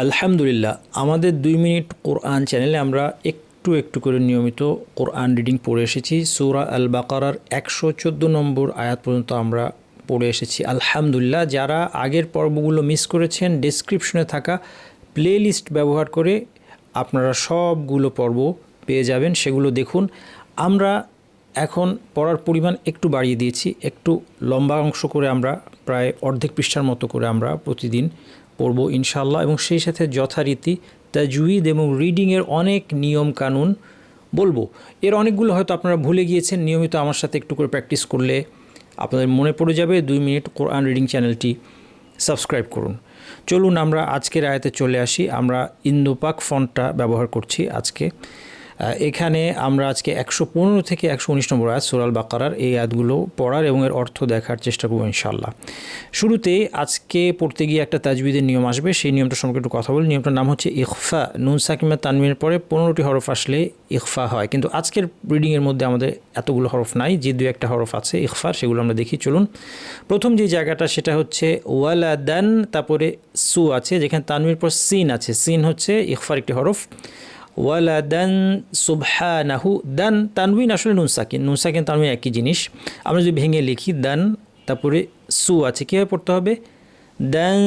আলহামদুলিল্লাহ, আমাদের দুই মিনিট কোরআন চ্যানেলে আমরা একটু একটু করে নিয়মিত কোরআন রিডিং পড়ে এসেছি। সূরা আল বাকারার একশো চোদ্দ নম্বর আয়াত পর্যন্ত আমরা পড়ে এসেছি। আলহামদুলিল্লাহ, যারা আগের পর্বগুলো মিস করেছেন ডেসক্রিপশনে থাকা প্লে লিস্ট ব্যবহার করে আপনারা সবগুলো পর্ব পেয়ে যাবেন, সেগুলো দেখুন। আমরা এখন পড়ার পরিমাণ একটু বাড়িয়ে দিয়েছি, একটু লম্বা অংশ করে আমরা প্রায় অর্ধেক পৃষ্ঠার মতো করে আমরা প্রতিদিন পড়ব ইনশাল্লাহ এবং সেই সাথে যথারীতি তাজুইদ এবং রিডিংয়ের অনেক নিয়ম কানুন বলব। এর অনেকগুলো হয়তো আপনারা ভুলে গিয়েছেন, নিয়মিত আমার সাথে একটু করে প্র্যাকটিস করলে আপনাদের মনে পড়ে যাবে। দুই মিনিট কোরআন রিডিং চ্যানেলটি সাবস্ক্রাইব করুন। চলুন আমরা আজকের আয়াতে চলে আসি। আমরা ইন্দোপাক ফন্টটা ব্যবহার করছি আজকে। এখানে আমরা আজকে একশো পনেরো থেকে একশো উনিশ নম্বর আয়াত সুরাল বাকারার এই আয়াতগুলো পড়ার এবং এর অর্থ দেখার চেষ্টা করব ইনশাল্লাহ শুরুতে আজকে পড়তে গিয়ে একটা তাজবিদের নিয়ম আসবে, সেই নিয়মটা সম্পর্কে একটু কথা বলি। নিয়মটার নাম হচ্ছে ইকফা নুন সাকিমের তানমিনের পরে পনেরোটি হরফ আসলে ইকফা হয়। কিন্তু আজকের রিডিংয়ের মধ্যে আমাদের এতগুলো হরফ নাই, যে দু একটা হরফ আছে ইকফার সেগুলো আমরা দেখি, চলুন। প্রথম যে জায়গাটা, সেটা হচ্ছে ওয়ালাদান, তারপরে সু আছে, যেখানে তানমির পর সিন আছে। সিন হচ্ছে ইকফার একটি হরফ। ওয়ালাদান সুবহানাহু, দান তানবিন আসলে নুন সাকিন? নুন সাকিন তানবিন একই জিনিস। আমরা যদি ভেঙে লিখি দান, তারপরে সু আছে, কীভাবে পড়তে হবে? দান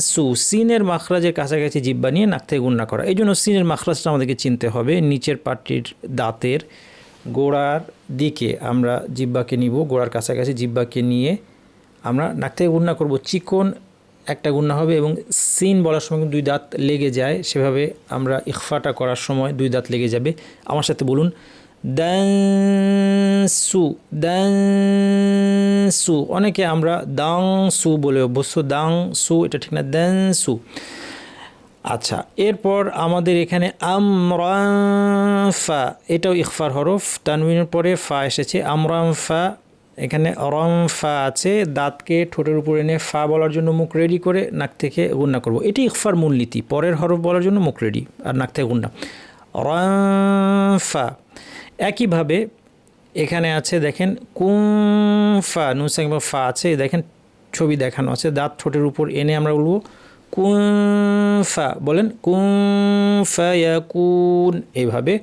সু, সিনের মাখরাজের কাছাকাছি জিব্বা নিয়ে নাক থেকে গুন্না করা। এই জন্য সিনের মাখরাজটা আমাদেরকে চিনতে হবে, নিচের পাটির দাঁতের গোড়ার দিকে আমরা জিব্বাকে নিব, গোড়ার কাছাকাছি জিব্বাকে নিয়ে আমরা নাক থেকে গুন্না করব। চিকন একটা গুন্না হবে এবং সিন বলার সময় দুই দাঁত লেগে যায়। সেভাবে আমরা ইকফাটা করার সময় দুই দাঁত লেগে যাবে। আমার সাথে বলুন দাংসু দাংসু অনেকে আমরা দাং সু বলে অভ্যস্ত দাং সু এটা ঠিক না দাংসু আচ্ছা এরপর আমাদের এখানে আমরাফা, এটাও ইকফার হরফ। তানবিনের পরে ফা এসেছে, আমরাফা এখানে রমফা আছে, দাঁতকে ঠোঁটের উপর এনে ফা বলার জন্য মুখ রেডি করে নাক থেকে গুন্না করব। এটি ইকফার মূলনীতি, পরের হরফ বলার জন্য মুখ রেডি আর নাক থেকে গুন্না রমফা একইভাবে এখানে আছে দেখেন কুমফা নুসাং ফা আছে, দেখেন ছবি দেখানো আছে, দাঁত ঠোঁটের উপর এনে আমরা বলব কুমফা বলেন কুমফা ইয়াকুন এইভাবে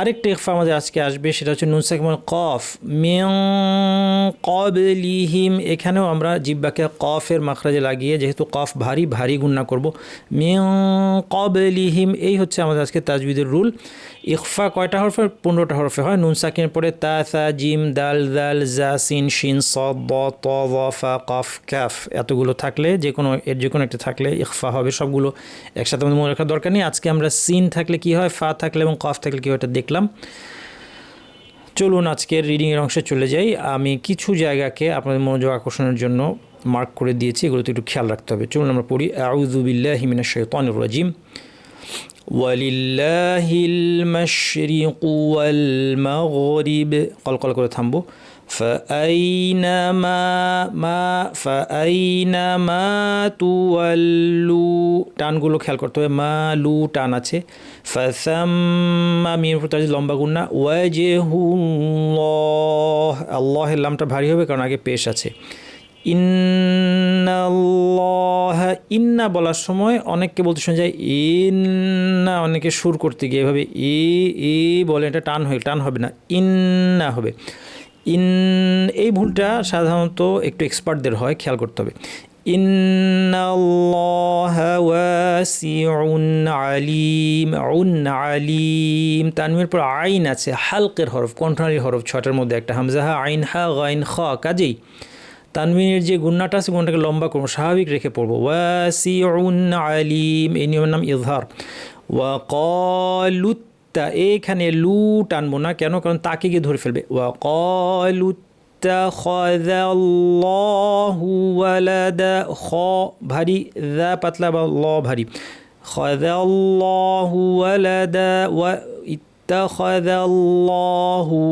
আরেকটা ইকফা আমাদের আজকে আসবে, সেটা হচ্ছে নুনসাক কফ। মিং কবলিহিম এখানেও আমরা জিব্বাকে কফের মাখরাজে লাগিয়ে, যেহেতু কফ ভারী ভারী গুন্না করব। মিং কবলিহিম এই হচ্ছে আমাদের আজকে তাজবিদের রুল। ইকফা কয়টা হরফে? পনেরোটা হরফে হয়। নুন সাকিনের পরে তা, সা, জিম, দাল দাল, জা, সিন, শিন স ব, ত ফা, কফ, ক্যাফ, এতগুলো থাকলে যে কোনো, এর যে কোনো একটা থাকলে ইকফা হবে সবগুলো একসাথে, আমাদের মনে রাখার দরকার নেই। আজকে আমরা সিন থাকলে কি হয়, ফা থাকলে এবং কফ থাকলে কী হয়, এটা দেখলাম। চলুন আজকের রিডিংয়ের অংশে চলে যাই। আমি কিছু জায়গাকে আপনাদের মনোযোগ আকর্ষণের জন্য মার্ক করে দিয়েছি, এগুলোতে একটু খেয়াল রাখতে হবে। চলুন আমরা পড়ি। আউজুবিল্লাহ হিমিনা শৈতানুর রাজিম। ওয়ালিল্লাহিল মাশরিক ওয়াল মাগরিব। কলকল করে থামবো। فأينما ما فأينما তুয়াল্লু টানগুলো খেয়াল করতে হবে মা লু টান আছে ফাসাম্মা মিম তাজ লম্বা গুন্না ওয়াজহুল্লাহ আল্লাহের লামটা ভারী হবে কারণ আগে পেশ আছে ইন্নাল্লাহ ইন্না বলার সময় অনেককে বলতে শোনা যায় ইন্না অনেকে সুর করতে গিয়ে এভাবে এ এ বলে এটা টান হয়ে টান হবে না ইন্না হবে ইন, এই ভুলটা সাধারণত একটু এক্সপার্টদের হয়, খেয়াল করতে হবে। আলিম উন আলিম। তানমির পর আইন আছে, হালকের হরফ কণ্ঠনারী হরফ ছটার মধ্যে একটা হামজাহা আইন, হা, গাইন, খ, কাজেই। তানবিনের যে গুন্নাটা আছে, গুণটাকে লম্বা করব, স্বাভাবিক রেখে পড়ব। ওয়াসিউন আলিম, এই নিয়মের নাম ইজহার ওয়া কলুত্তা এইখানে লু টানবো না কেন? কারণ তাকে গিয়ে ধরে ফেলবে। ওয়ালাদা, খ ভারী পাতলা বা ল ভারী। ওয়ালাদা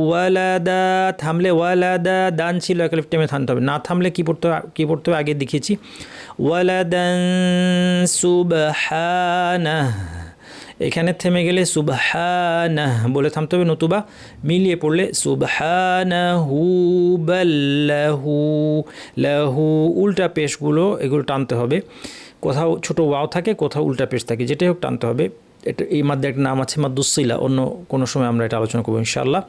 ওয়ালাদা, থামলে ওয়ালাদা, দান ছিল একালিফ টেমে থামতে হবে। না থামলে কী পড়তে কী পড়তে হবে? আগে দেখিয়েছি। ওয়ালাদান সুবহানাহ। এখানে থেমে গেলে সুবহানাহ বলে থামতে হবে, নতুবা মিলিয়ে পড়লে সুবহানাহু বাল্লাহু, লাহু, উল্টা পেশগুলো এগুলো টানতে হবে। কোথাও ছোট ওয়াও থাকে, কোথাও উল্টা পেশ থাকে, যেটাই হোক টানতে হবে। এটা এই মাধ্যমে একটা নাম আছে মাদ্দুসিলা অন্য কোনো সময় আমরা এটা আলোচনা করব ইনশাআল্লাহ।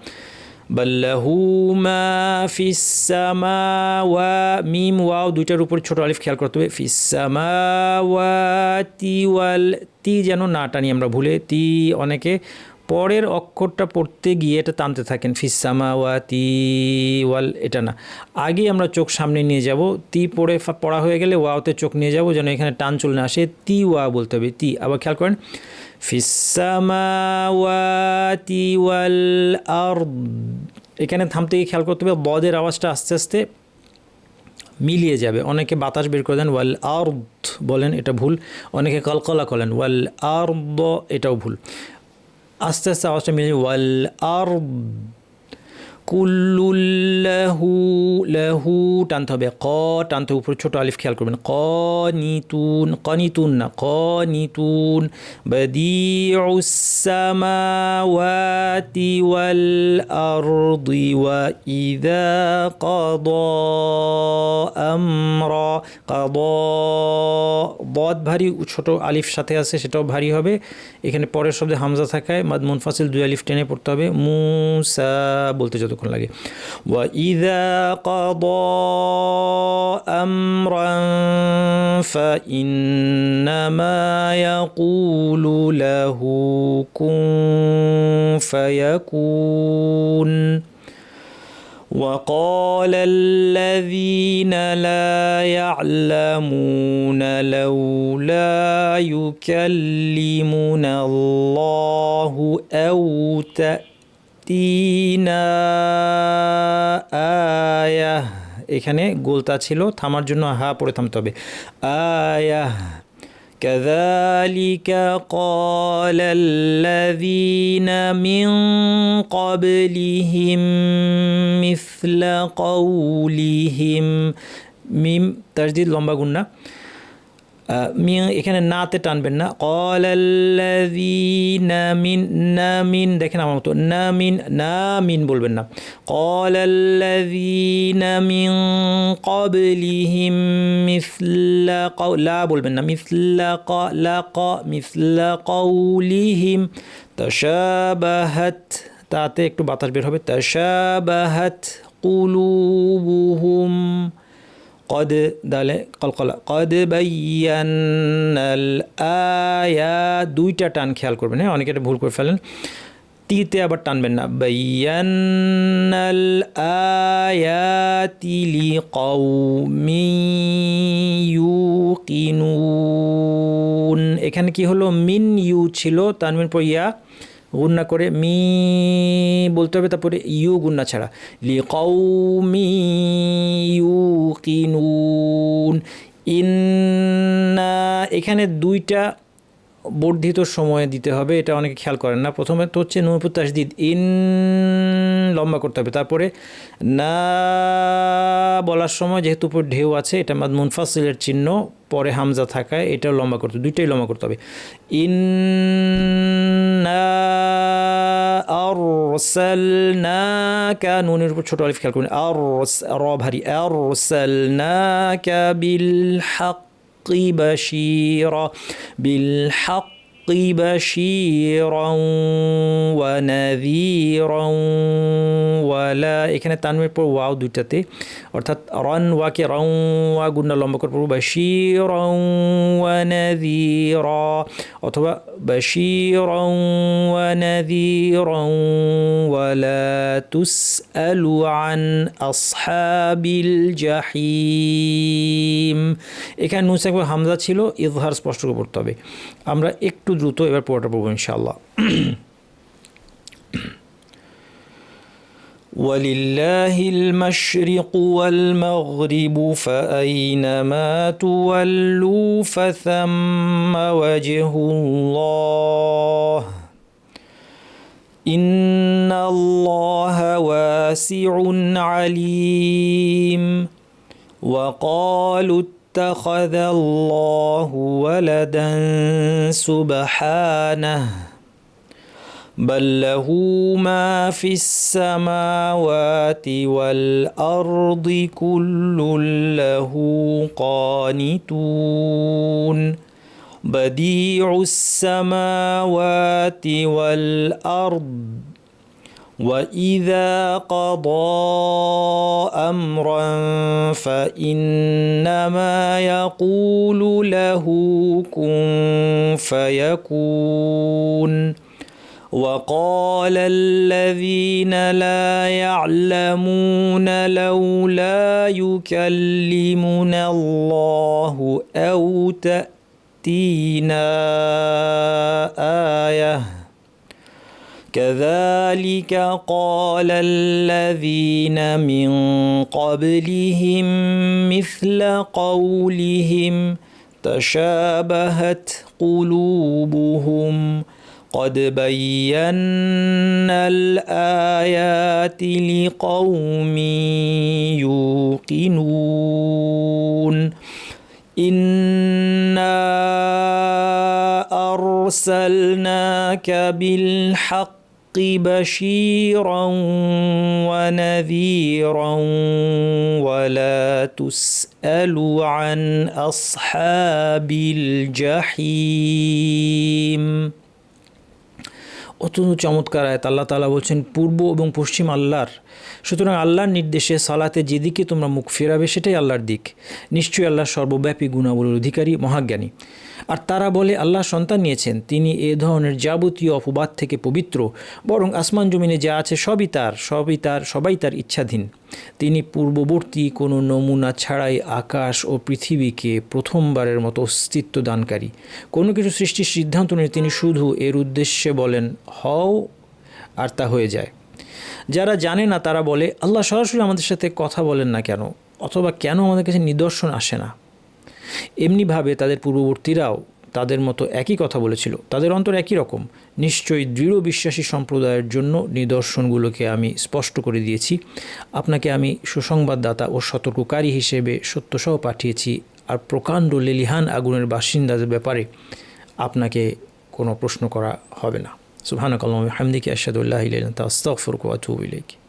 বাল্লাহু মা ফিসামা ওয়া মিম, ওয়াও দুইটার উপর ছোট আলিফ খেয়াল করতে হবে। ফিসামা ওয়া তি ওয়াল, তি যেন না টানি আমরা ভুলে। তি অনেকে পরের অক্ষরটা পড়তে গিয়ে এটা টানতে থাকেন। ফিসামা ওয়া তি ওয়াল, এটা না। আগে আমরা চোখ সামনে নিয়ে যাব। তি পড়ে পড়া হয়ে গেলে ওয়াওতে চোখ নিয়ে যাব যেন এখানে টান চলে না আসে। তি ওয়া বলতে হবে, তি। আবার খেয়াল করেন। ফিসামাওয়াতি ওয়াল আর এখানে থামতে গিয়ে খেয়াল করতে হবে, বদের আওয়াজটা আস্তে আস্তে মিলিয়ে যাবে। অনেকে বাতাস বের করে দেন, ওয়াল আর বলেন, এটা ভুল। অনেকে কলকলা করেন, ওয়াল আর এটাও ভুল। আস্তে আস্তে আওয়াজটা মিলিয়ে ওয়াল আর কুল্লুল্লাহু লাহু টানতে হবে ক টানতে উপর ছোট আলিফ খেয়াল করবেন। ক নিতুন ক নিতুন না ক নিতুন বদিউসামাওয়াতি ওয়াল আরদি ওয়া ইদা কদ আমরা কদ বদ ভারী ছোট আলিফ সাথে আছে সেটাও ভারী হবে এখানে পরের শব্দে হামজা থাকায় মাদ মুনফাসিল দুই আলিফ টেনে পড়তে হবে মুসা বলতে যতক্ষণ লাগে ওয়া ইদা কদ আমরা فإنما يقول له كن فيكون وقال الذين لا يعلمون لولا يكلمنا الله أو تأتينا آية এখানে গোলতা ছিল থামার জন্য হা পড়ে থামতে হবে আয়া كذلك قال الذين من قبلهم مثل قولهم মিম তাজদিদ লম্বা গুন্না মি এখানে নাতে টানবেন না। মিন না মিন, দেখেন আমার মতো, না মিন না মিন বলবেন না। মিন ক্বাবলিহিম মিসলা লা বলবেন না, মিসলা ক, লা ক, মিসলা কওলিহিম তাশাবাহাত, তাতে একটু বাতাস বের হবে। তাশাবাহাত কুলুবুহুম। قد দালে কলকলা কদ বাইয়ান্নাল আয়া দুইটা টান খেয়াল করবেন হ্যাঁ? অনেকে এটা ভুল করে ফেলেন। তিতে আবার টানবেন না। বাইয়ান্নাল আয়াতি লিকাউমি ইউকিনুন এখানে কি হলো? মিন ইউ ছিল তানমিন পর ইয়া। গুন্না করে মি বলতে হবে, তারপরে ইউ গুন্না ছাড়া। লি কৌমি ইউ কিনুন ইন্না, এখানে দুইটা বর্ধিত সময় দিতে হবে, এটা অনেকে খেয়াল করেন না। প্রথমে তো হচ্ছে নুপুর তাসদিদ ইন লম্বা করতে হবে। তারপরে না বলার সময় যেহেতু উপর ঢেউ আছে, এটা মুনফাসিলের চিহ্ন, পরে হামজা থাকায় এটাও লম্বা করতে দুইটাই লম্বা করতে হবে। ইন আরসালনাকা নুনের উপর ছোট আলিফ খেয়াল করুন আর র ভারী আরসালনাকা বিল হাক্কি বাশীরা বিল হাক্ক بشيرا ونذيرا ওয়ালা এখানে তানমের পর ওয়াও দুইটাতে অর্থাৎ রন ওয়াকে রং ওয়া গুন্না লম্বা করে পড়বো বাশিরং ওয়ানাযীরা অথবা বাশিরং ওয়ানাযীরং ওয়ালা তুসআলু আন আসহাবিল জাহিম এখানে নুস একবার হামজা ছিল ইজহার স্পষ্ট করে পড়তে হবে আমরা একটু দ্রুত এবার পড়াটা পড়বো ইনশাআল্লাহ ولله المشرق والمغرب فأينما تولوا فثم وجه الله إن الله واسع عليم وقالوا اتخذ الله ولدا سبحانه بل له ما في السماوات والأرض كل له قانتون. بديع السماوات والأرض واذا قضى امرا فانما يقول له كن فيكون وقال الذين لا يعلمون لولا يكلمنا الله أو تاتينا إيه كذلك قال الذين من قبلهم مثل قولهم تشابهت قلوبهم قد بينا الآيات لقوم يوقنون. إنا أرسلناك بالحق بشيرا ونذيرا ولا تسأل عن أصحاب الجحيم অত্যন্ত চমৎকার আয়াত আল্লাহ তালা বলছেন পূর্ব এবং পশ্চিম আল্লাহর সুতরাং আল্লাহর নির্দেশে সালাতে যেদিকে তোমরা মুখ ফেরাবে সেটাই আল্লাহর দিক নিশ্চয়ই আল্লাহ সর্বব্যাপী গুণাবলীর অধিকারী মহাজ্ঞানী আর তারা বলে, আল্লাহ সন্তান নিয়েছেন। তিনি এ ধরনের যাবতীয় অপবাদ থেকে পবিত্র, বরং আসমান জমিনে যা আছে সবই তার সবই তার, সবাই তার ইচ্ছাধীন। তিনি পূর্ববর্তী কোনো নমুনা ছাড়াই আকাশ ও পৃথিবীকে প্রথমবারের মতো অস্তিত্ব দানকারী। কোনো কিছু সৃষ্টির সিদ্ধান্ত নিয়ে তিনি শুধু এর উদ্দেশ্যে বলেন, হও, আর তা হয়ে যায়। যারা জানে না, তারা বলে, আল্লাহ সরাসরি আমাদের সাথে কথা বলেন না কেন? অথবা কেন আমাদের কাছে নিদর্শন আসে না? এমনিভাবে তাদের পূর্ববর্তীরাও তাদের মতো একই কথা বলেছিল। তাদের অন্তর একই রকম। নিশ্চয়ই দৃঢ় বিশ্বাসী সম্প্রদায়ের জন্য নিদর্শনগুলোকে আমি স্পষ্ট করে দিয়েছি। আপনাকে আমি সুসংবাদদাতা ও সতর্ককারী হিসেবে সত্যসহ পাঠিয়েছি আর প্রকাণ্ড লেলিহান আগুনের বাসিন্দাদের ব্যাপারে আপনাকে কোনো প্রশ্ন করা হবে না। সুবহানাক আল্লাহুম্মা হামদিকা আশহাদু আল্লা ইলাহা ইল্লা ওয়া